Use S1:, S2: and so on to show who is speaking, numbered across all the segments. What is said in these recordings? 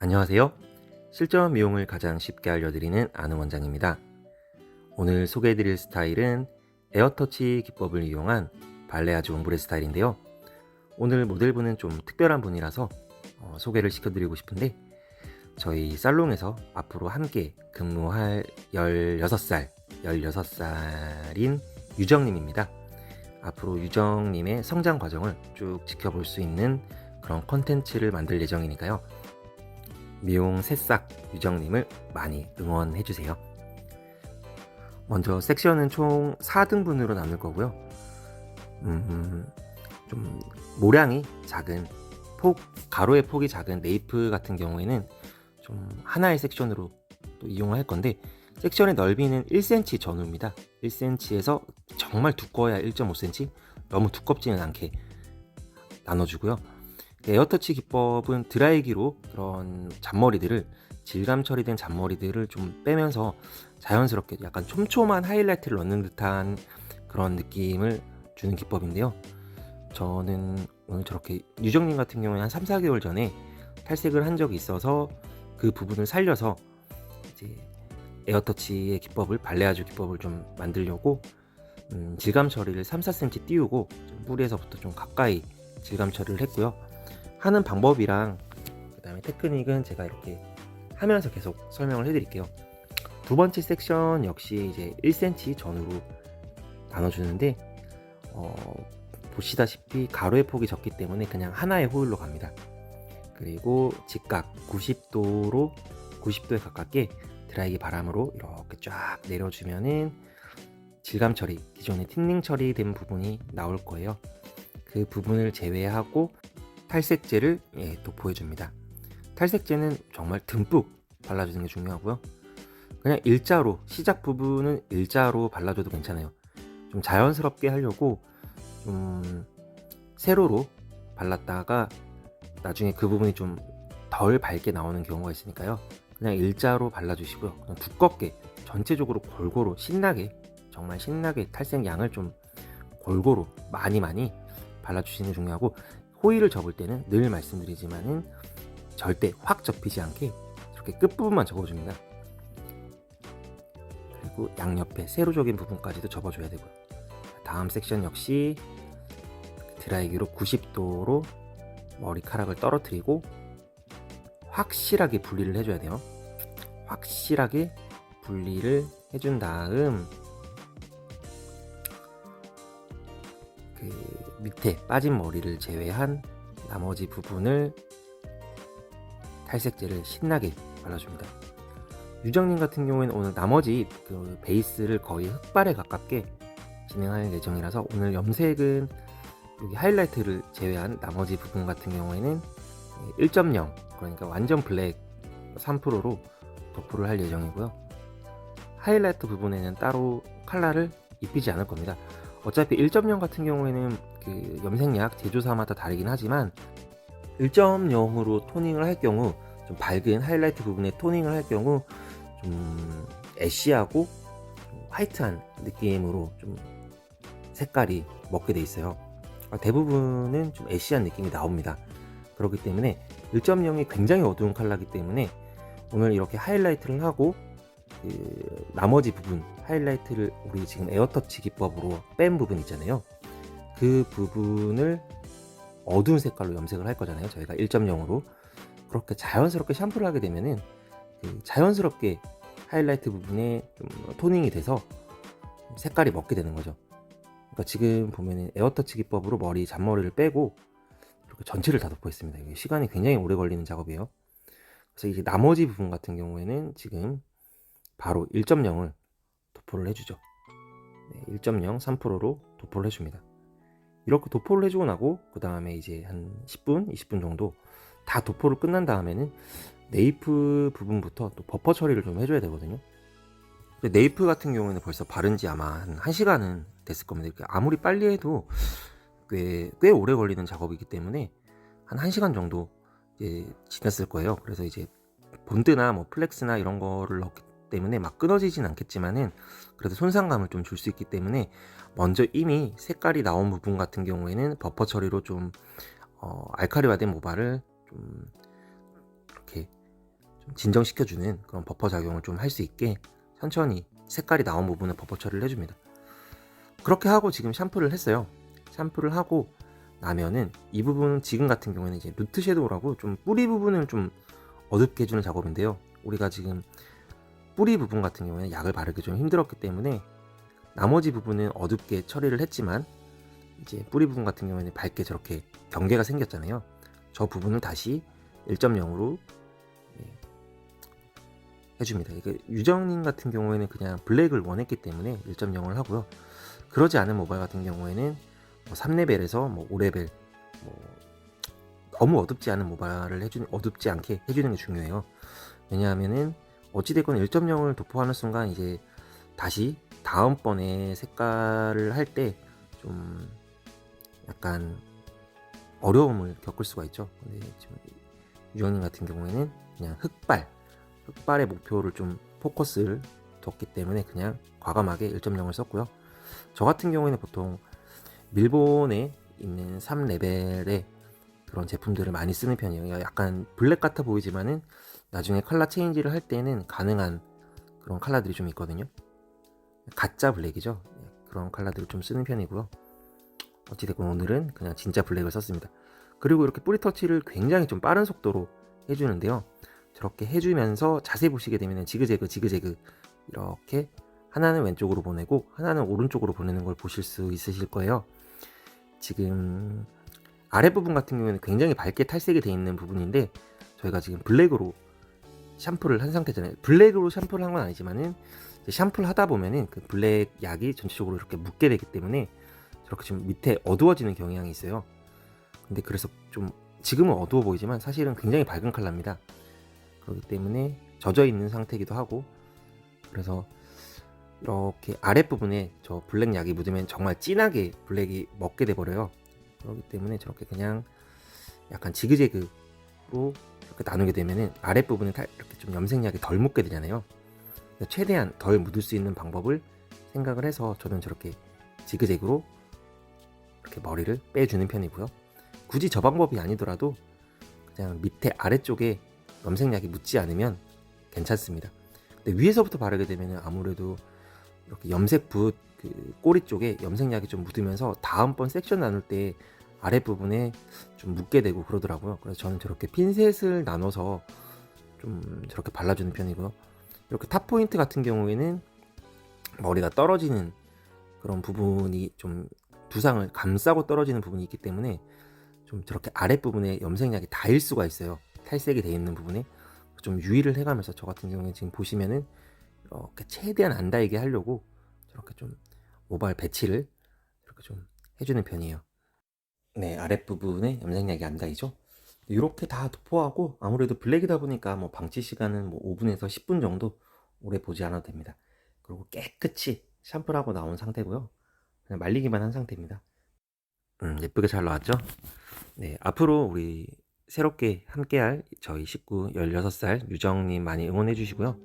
S1: 안녕하세요. 실전 미용을 가장 쉽게 알려드리는 아는 원장입니다. 오늘 소개해드릴 스타일은 에어터치 기법을 이용한 발레아주 옴브레 스타일인데요. 오늘 모델분은 좀 특별한 분이라서 어, 소개를 시켜드리고 싶은데 저희 살롱에서 앞으로 함께 근무할 16살, 16살인 유정님입니다. 앞으로 유정님의 성장 과정을 쭉 지켜볼 수 있는 그런 컨텐츠를 만들 예정이니까요. 미용 새싹 유정님을 많이 응원해주세요. 먼저 섹션은 총 4등분으로 나눌 거고요. 음, 좀 모량이 작은 폭, 가로의 폭이 작은 네이프 같은 경우에는 좀 하나의 섹션으로 또 이용을 할 건데 섹션의 넓이는 1cm 전후입니다. 1cm에서 정말 두꺼워야 1.5cm, 너무 두껍지는 않게 나눠주고요. 에어터치 기법은 드라이기로 그런 잔머리들을 질감 처리된 잔머리들을 좀 빼면서 자연스럽게 약간 촘촘한 하이라이트를 넣는 듯한 그런 느낌을 주는 기법인데요. 저는 오늘 저렇게 유정님 같은 경우에 한 3, 4개월 전에 탈색을 한 적이 있어서 그 부분을 살려서 이제 에어터치의 기법을 발레아주 기법을 좀 만들려고 음, 질감 처리를 3, 4cm 띄우고 좀 뿌리에서부터 좀 가까이 질감 처리를 했고요. 하는 방법이랑 그 다음에 테크닉은 제가 이렇게 하면서 계속 설명을 해드릴게요. 두 번째 섹션 역시 이제 1cm 전후로 나눠주는데 어, 보시다시피 가로의 폭이 적기 때문에 그냥 하나의 호일로 갑니다. 그리고 직각 90도로 90도에 가깝게 드라이기 바람으로 이렇게 쫙 내려주면은 질감 처리, 기존에 틴닝 처리된 부분이 나올 거예요. 그 부분을 제외하고 탈색제를 예, 또 보여줍니다. 탈색제는 정말 듬뿍 발라주는 게 중요하고요. 그냥 일자로 시작 부분은 일자로 발라줘도 괜찮아요. 좀 자연스럽게 하려고 좀 세로로 발랐다가 나중에 그 부분이 좀 덜 밝게 나오는 경우가 있으니까요. 그냥 일자로 발라주시고요. 그냥 두껍게 전체적으로 골고루 신나게 정말 신나게 탈색 양을 좀 골고루 많이 많이 발라주시는 게 중요하고 호일을 접을 때는 늘 말씀드리지만은 절대 확 접히지 않게 이렇게 끝부분만 접어줍니다. 그리고 양옆에 세로적인 부분까지도 접어줘야 되고요. 다음 섹션 역시 드라이기로 90도로 머리카락을 떨어뜨리고 확실하게 분리를 해줘야 돼요. 확실하게 분리를 해준 다음 밑에 빠진 머리를 제외한 나머지 부분을 탈색제를 신나게 발라줍니다. 유정님 같은 경우에는 오늘 나머지 그 베이스를 거의 흑발에 가깝게 진행할 예정이라서 오늘 염색은 여기 하이라이트를 제외한 나머지 부분 같은 경우에는 1.0 그러니까 완전 블랙 3%로 도포를 할 예정이고요. 하이라이트 부분에는 따로 컬러를 입히지 않을 겁니다. 어차피 1.0 같은 경우에는 그 염색약 제조사마다 다르긴 하지만 1.0으로 토닝을 할 경우 좀 밝은 하이라이트 부분에 토닝을 할 경우 좀 애쉬하고 좀 화이트한 느낌으로 좀 색깔이 먹게 돼 있어요. 대부분은 좀 애쉬한 느낌이 나옵니다. 그렇기 때문에 1.0이 굉장히 어두운 컬러이기 때문에 오늘 이렇게 하이라이트를 하고 그 나머지 부분 하이라이트를 우리 지금 에어터치 기법으로 뺀 부분 있잖아요. 그 부분을 어두운 색깔로 염색을 할 거잖아요. 저희가 1.0으로 그렇게 자연스럽게 샴푸를 하게 되면은 그 자연스럽게 하이라이트 부분에 좀 토닝이 돼서 색깔이 먹게 되는 거죠. 그러니까 지금 보면은 에어터치 기법으로 머리 잔머리를 빼고 이렇게 전체를 다 덮어있습니다. 이게 시간이 굉장히 오래 걸리는 작업이에요. 그래서 이제 나머지 부분 같은 경우에는 지금 바로 1.0을 도포를 해주죠. 네, 1.0 3%로 도포를 해줍니다. 이렇게 도포를 해주고 나고 그 다음에 이제 한 10분, 20분 정도 다 도포를 끝난 다음에는 네이프 부분부터 또 버퍼 처리를 좀 해줘야 되거든요. 네이프 같은 경우에는 벌써 바른 지 아마 한 1시간은 됐을 겁니다. 이렇게 아무리 빨리 해도 꽤, 꽤 오래 걸리는 작업이기 때문에 한 1시간 정도 지났을 거예요. 그래서 이제 본드나 뭐 플렉스나 이런 거를 넣기 때문에 막 끊어지진 않겠지만은 그래도 손상감을 좀 줄 수 있기 때문에 먼저 이미 색깔이 나온 부분 같은 경우에는 버퍼 처리로 좀 어, 알카리화된 모발을 좀 이렇게 좀 진정시켜주는 그런 버퍼 작용을 좀 할 수 있게 천천히 색깔이 나온 부분을 버퍼 처리를 해줍니다. 그렇게 하고 지금 샴푸를 했어요. 샴푸를 하고 나면은 이 부분 지금 같은 경우에는 이제 루트 섀도우라고 좀 뿌리 부분을 좀 어둡게 해주는 작업인데요. 우리가 지금 뿌리 부분 같은 경우에는 약을 바르기 좀 힘들었기 때문에 나머지 부분은 어둡게 처리를 했지만 이제 뿌리 부분 같은 경우에는 밝게 저렇게 경계가 생겼잖아요. 저 부분을 다시 1.0으로 해줍니다. 이게 유정님 같은 경우에는 그냥 블랙을 원했기 때문에 1.0을 하고요. 그러지 않은 모바일 같은 경우에는 뭐 3레벨에서 뭐 5레벨 뭐 너무 어둡지 않은 모바일을 해주는 어둡지 않게 해주는 게 중요해요. 왜냐하면은 어찌됐건 1.0을 도포하는 순간 이제 다시 다음번에 색깔을 할 때 좀 약간 어려움을 겪을 수가 있죠. 근데 지금 유정님 같은 경우에는 그냥 흑발 흑발의 목표를 좀 포커스를 뒀기 때문에 그냥 과감하게 1.0을 썼고요. 저 같은 경우에는 보통 밀본에 있는 3레벨의 그런 제품들을 많이 쓰는 편이에요. 약간 블랙 같아 보이지만은 나중에 컬러 체인지를 할 때는 가능한 그런 컬러들이 좀 있거든요. 가짜 블랙이죠. 네, 그런 컬러들을 좀 쓰는 편이고요. 어찌됐건 오늘은 그냥 진짜 블랙을 썼습니다. 그리고 이렇게 뿌리 터치를 굉장히 좀 빠른 속도로 해주는데요. 저렇게 해주면서 자세히 보시게 되면 지그재그 지그재그 이렇게 하나는 왼쪽으로 보내고 하나는 오른쪽으로 보내는 걸 보실 수 있으실 거예요. 지금 아랫부분 같은 경우에는 굉장히 밝게 탈색이 되어 있는 부분인데 저희가 지금 블랙으로 샴푸를 한 상태잖아요. 블랙으로 샴푸를 한 건 아니지만은 샴푸를 하다 보면은 그 블랙 약이 전체적으로 이렇게 묻게 되기 때문에 저렇게 좀 밑에 어두워지는 경향이 있어요. 근데 그래서 좀 지금은 어두워 보이지만 사실은 굉장히 밝은 컬러입니다. 그렇기 때문에 젖어 있는 상태이기도 하고 그래서 이렇게 아랫부분에 저 블랙 약이 묻으면 정말 진하게 블랙이 먹게 돼 버려요. 그렇기 때문에 저렇게 그냥 약간 지그재그로 이렇게 나누게 되면은 아랫부분에 이렇게 좀 염색약이 덜 묻게 되잖아요. 최대한 덜 묻을 수 있는 방법을 생각을 해서 저는 저렇게 지그재그로 이렇게 머리를 빼주는 편이고요. 굳이 저 방법이 아니더라도 그냥 밑에 아래쪽에 염색약이 묻지 않으면 괜찮습니다. 근데 위에서부터 바르게 되면 아무래도 이렇게 염색 붓 그 꼬리 쪽에 염색약이 좀 묻으면서 다음번 섹션 나눌 때 아랫부분에 좀 묻게 되고 그러더라고요. 그래서 저는 저렇게 핀셋을 나눠서 좀 저렇게 발라주는 편이고요. 이렇게 탑 포인트 같은 경우에는 머리가 떨어지는 그런 부분이 좀 두상을 감싸고 떨어지는 부분이 있기 때문에 좀 저렇게 아랫부분에 염색약이 닿을 수가 있어요. 탈색이 되어 있는 부분에 좀 유의를 해가면서 저 같은 경우에 지금 보시면은 이렇게 최대한 안 닿게 하려고 저렇게 좀 모발 배치를 이렇게 좀 해주는 편이에요. 네, 아랫부분에 염색약이 안 닿이죠. 이렇게 다 도포하고 아무래도 블랙이다 보니까 뭐 방치 시간은 뭐 5분에서 10분 정도 오래 보지 않아도 됩니다. 그리고 깨끗이 샴푸를 하고 나온 상태고요. 그냥 말리기만 한 상태입니다. 음, 예쁘게 잘 나왔죠? 네, 앞으로 우리 새롭게 함께할 저희 식구 16살 유정님 많이 응원해 주시고요.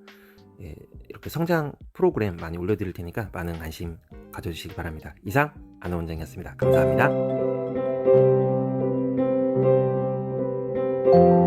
S1: 예, 이렇게 성장 프로그램 많이 올려드릴 테니까 많은 관심 가져주시기 바랍니다. 이상 안호 원장이었습니다. 감사합니다. thank you